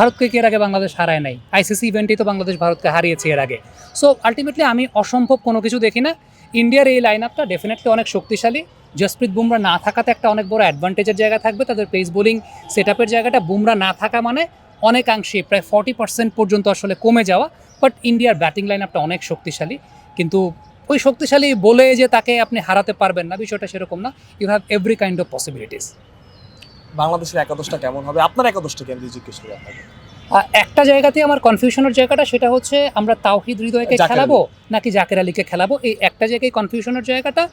ভারতকে কি এর আগে বাংলাদেশ হারায় নাই? আইসিসি ইভেন্টেই তো বাংলাদেশ ভারতকে হারিয়েছে এর আগে। সো আলটিমেটলি আমি অসম্ভব কোনো কিছু দেখি না। ইন্ডিয়ার এই লাইন আপটা ডেফিনেটলি অনেক শক্তিশালী। জসপ্রীত বুমরা না থাকাতে একটা অনেক বড় অ্যাডভান্টেজের জায়গা থাকবে। তাদের পেস বোলিং সেট আপের জায়গাটা বুমরা না থাকা মানে অনেকাংশে প্রায় ফর্টি পার্সেন্ট পর্যন্ত আসলে কমে যাওয়া। বাট ইন্ডিয়ার ব্যাটিং লাইন আপটা অনেক শক্তিশালী। কিন্তু ওই শক্তিশালী বলে যে তাকে আপনি হারাতে পারবেন না, বিষয়টা সেরকম না। You have every kind of possibilities বাংলাদেশের একাদশটা কেমন হবে? আপনার একাদশটা কেন জিজ্ঞেস করি আপনাকে। একটা জায়গাতে আমার কনফিউশনের জায়গাটা সেটা হচ্ছে আমরা তাওহিদ হৃদয়কে খেলাবো নাকি জাকের আলীকে খেলাবো? এই একটা জায়গায় কনফিউশনের জায়গাটা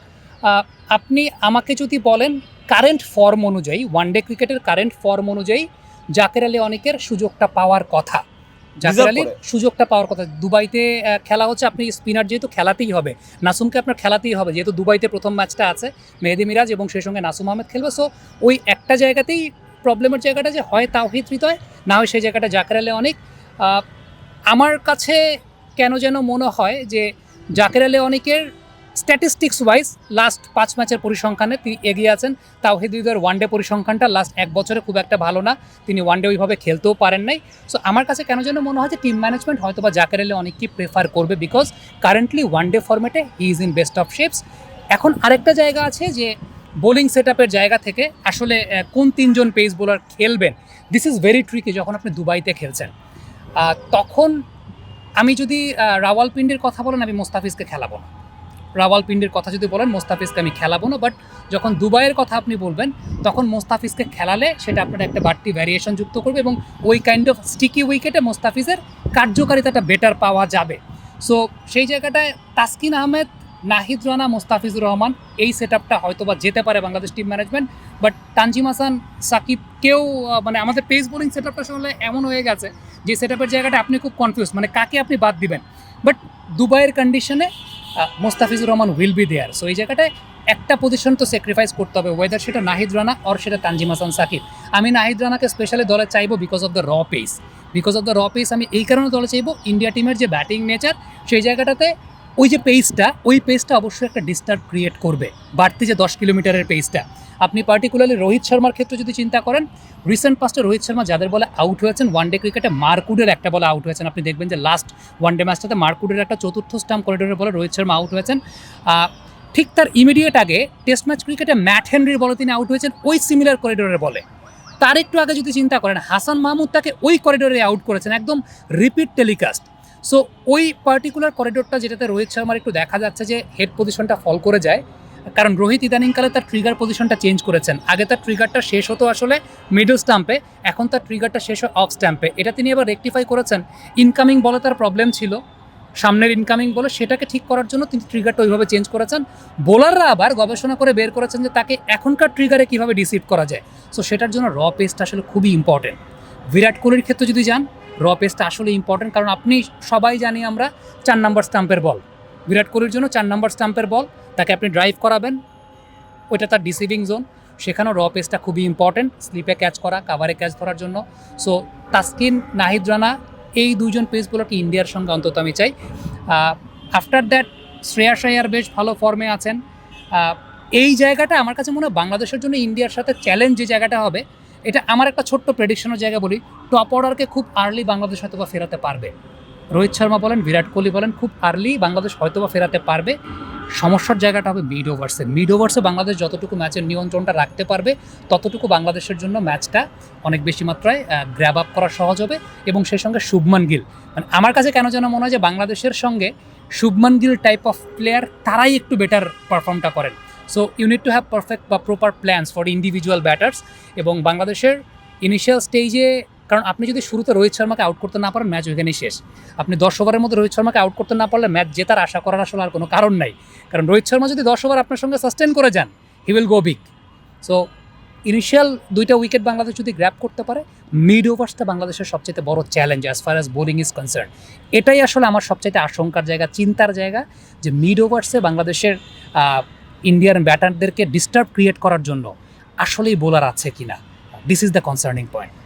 আহ, আপনি আমাকে যদি বলেন কারেন্ট ফর্ম অনুযায়ী ওয়ানডে ক্রিকেটের কারেন্ট ফর্ম অনুযায়ী জাকের আলী অনেকের সুযোগটা পাওয়ার কথা। জাকের আলীর সুযোগটা পাওয়ার কথা। দুবাইতে খেলা হচ্ছে আপনি স্পিনার যেহেতু খেলাতেই হবে নাসুমকে আপনার খেলাতেই হবে যেহেতু দুবাইতে প্রথম ম্যাচটা আছে মেহেদি মিরাজ এবং সেই সঙ্গে নাসুম আহমেদ খেলবে। সো ওই একটা জায়গাতেই প্রবলেমের জায়গাটা যে হয় তাওহিদ হৃদয় না হয় সেই জায়গাটা জাকের আলী অনেক। আমার কাছে কেন যেন মনে হয় যে জাকের আলী অনেকের স্ট্যাটিস্টিক্স ওয়াইজ লাস্ট পাঁচ ম্যাচের পরিসংখ্যানে তিনি এগিয়ে আছেন। তাওহিদ হৃদয়ের ওয়ানডে পরিসংখ্যানটা লাস্ট এক বছরে খুব একটা ভালো না। তিনি ওয়ানডে ওইভাবে খেলতেও পারেন নাই। সো আমার কাছে কেন যেন মনে হয় যে টিম ম্যানেজমেন্ট হয়তো বা জাকের আলী অনেককেই প্রেফার করবে বিকজ কারেন্টলি ওয়ানডে ফর্মেটে he is in best of shapes এখন আরেকটা জায়গা আছে যে বোলিং সেট জায়গা থেকে আসলে কোন তিনজন পেস বোলার খেলবেন দিস ইজ ভেরি ট্রিকি যখন আপনি দুবাইতে খেলছেন। তখন আমি যদি রাওয়ালপিন্ডির কথা বলেন, আমি মোস্তাফিজকে খেলাবো না। রাওয়ালপিন্ডির কথা যদি বলেন, মোস্তাফিজকে আমি খেলাবো না বাট যখন দুবাইয়ের কথা আপনি বলবেন, তখন মোস্তাফিজকে খেলালে সেটা আপনার একটা বাড়তি ভ্যারিয়েশন যুক্ত করবে এবং ওই কাইন্ড অফ স্টিকি উইকেটে মোস্তাফিজের কার্যকারিতাটা বেটার পাওয়া যাবে। সো সেই জায়গাটায় তাসকিন আহমেদ, নাহিদ রানা, মোস্তাফিজুর রহমান, এই সেট আপটা হয়তো বা যেতে পারে Bangladesh team management but Tanzim Hasan সাকিবকেও মানে আমাদের পেস বোলিং সেট আপটা আসলে এমন হয়ে গেছে যে সেট আপের জায়গাটা আপনি খুব কনফিউজ মানে কাকে আপনি বাদ দিবেন? বাট দুবাইয়ের কন্ডিশনে Mustafizur Rahman will be there so এই জায়গাটায় একটা পজিশন তো স্যাক্রিফাইস করতে হবে ওয়েদার সেটা নাহিদ রানা অর সেটা তানজিম হাসান সাকিব। আমি নাহিদ রানাকে স্পেশালি দলে চাইব because of the raw pace because of the raw pace আমি এই কারণে দলে চাইব ইন্ডিয়া টিমের যে ব্যাটিং নেচার সেই জায়গাটাতে ওই যে পেসটা ওই পেসটা অবশ্যই একটা ডিস্টার্ব ক্রিয়েট করবে। বাড়তি যে দশ কিলোমিটারের পেসটা আপনি পার্টিকুলারলি রোহিত শর্মার ক্ষেত্রে যদি চিন্তা করেন রিসেন্ট পাস্টে রোহিত শর্মা যাদের বলে আউট হয়েছেন ওয়ান ডে ক্রিকেটে মার্কুডের একটা বলে আউট হয়েছেন। আপনি দেখবেন যে লাস্ট ওয়ান ডে ম্যাচটাতে মার্কুডের একটা চতুর্থ স্টাম্প করিডোরের বলে রোহিত শর্মা আউট হয়েছেন। ঠিক তার ইমিডিয়েট আগে টেস্ট ম্যাচ ক্রিকেটে ম্যাট হেনরির বলে তিনি আউট হয়েছেন, ওই সিমিলার করিডোরের বলে। তার একটু আগে যদি চিন্তা করেন, হাসান মাহমুদ তাকে ওই করিডোরে আউট করেছেন, একদম রিপিট টেলিকাস্ট সো ওই পার্টিকুলার করিডোরটা যেটাতে রোহিত শর্মার একটু দেখা যাচ্ছে যে হেড পজিশনটা ফল করে যায়। কারণ রোহিত ইদানিংকালে তার ট্রিগার পজিশনটা চেঞ্জ করেছেন। আগে তার ট্রিগারটা শেষ হতো আসলে মিডল স্টাম্পে এখন তার ট্রিগারটা শেষ হয় অফ স্ট্যাম্পে এটা তিনি এবার রেকটিফাই করেছেন। ইনকামিং বলে তার প্রবলেম ছিল। সামনের ইনকামিং বলে সেটাকে ঠিক করার জন্য তিনি ট্রিগারটা ওইভাবে চেঞ্জ করেছেন। বোলাররা আবার গবেষণা করে বের করেছেন যে তাকে এখনকার ট্রিগারে কীভাবে ডিসিভ করা যায়। সো সেটার জন্য র পেসটা আসলে খুবই ইম্পর্টেন্ট বিরাট কোহলির ক্ষেত্রে যদি যান র পেসটা আসলে ইম্পর্টেন্ট কারণ আপনি সবাই জানি আমরা চার নাম্বার স্টাম্পের বল। বিরাট কোহলির জন্য চার নাম্বার স্টাম্পের বল, তাকে আপনি ড্রাইভ করাবেন। ওইটা তার ডিসিভিং জোন সেখানেও র পেসটা খুবই ইম্পর্টেন্ট স্লিপে ক্যাচ করা কাভারে ক্যাচ ধরার জন্য। সো তাসকিন, নাহিদ রানা, এই দুজন পেস বোলারকে ইন্ডিয়ার সঙ্গে অন্তত আমি চাই। আফটার দ্যাট শ্রেয়াস আয়ার বেশ ভালো ফর্মে আছেন। এই জায়গাটা আমার কাছে মনে হয় বাংলাদেশের জন্য ইন্ডিয়ার সাথে চ্যালেঞ্জ যে জায়গাটা হবে এটা আমার একটা ছোট্ট প্রেডিকশনের জায়গা বলি টপ অর্ডারকে খুব আর্লি বাংলাদেশ হয়তো বা ফেরাতে পারবে। রোহিত শর্মা বলেন, বিরাট কোহলি বলেন, খুব আর্লি বাংলাদেশ হয়তো বা ফেরাতে পারবে। সমস্যার জায়গাটা হবে মিড ওভার্সে মিড ওভার্সে বাংলাদেশ যতটুকু ম্যাচের নিয়ন্ত্রণটা রাখতে পারবে, ততটুকু বাংলাদেশের জন্য ম্যাচটা অনেক বেশি মাত্রায় গ্র্যাব আপ করা সহজ হবে এবং সেই সঙ্গে শুভমান গিল। মানে আমার কাছে কেন যেন মনে হয় যে বাংলাদেশের সঙ্গে Shubman Gill type of player তারাই একটু বেটার পারফর্মটা করেন। So unit to have perfect বা proper plans for individual batters এবং বাংলাদেশের ইনিশিয়াল স্টেজে কারণ আপনি যদি শুরুতে রোহিত শর্মাকে আউট করতে না পারেন ম্যাচ ওইখানেই শেষ। আপনি দশ ওভারের মধ্যে রোহিত শর্মাকে আউট করতে না পারলে ম্যাচ জেতার আশা করার আসলে আর কোনো কারণ নাই। কারণ রোহিত শর্মা যদি দশ ওভার আপনার সঙ্গে সাস্টেন করে যান he will go big so initial দুইটা উইকেট বাংলাদেশ যদি গ্র্যাপ করতে পারে মিড ওভার্সটা বাংলাদেশের সবচেয়ে বড় challenge as far as bowling is concern এটাই আসলে আমার সবচেয়ে আশঙ্কার জায়গা, চিন্তার জায়গা যে মিড ওভার্সে বাংলাদেশের ইন্ডিয়ান ব্যাটারদেরকে ডিস্টার্ব ক্রিয়েট করার জন্য আসলেই বোলার আছে কিনা? This is the concerning point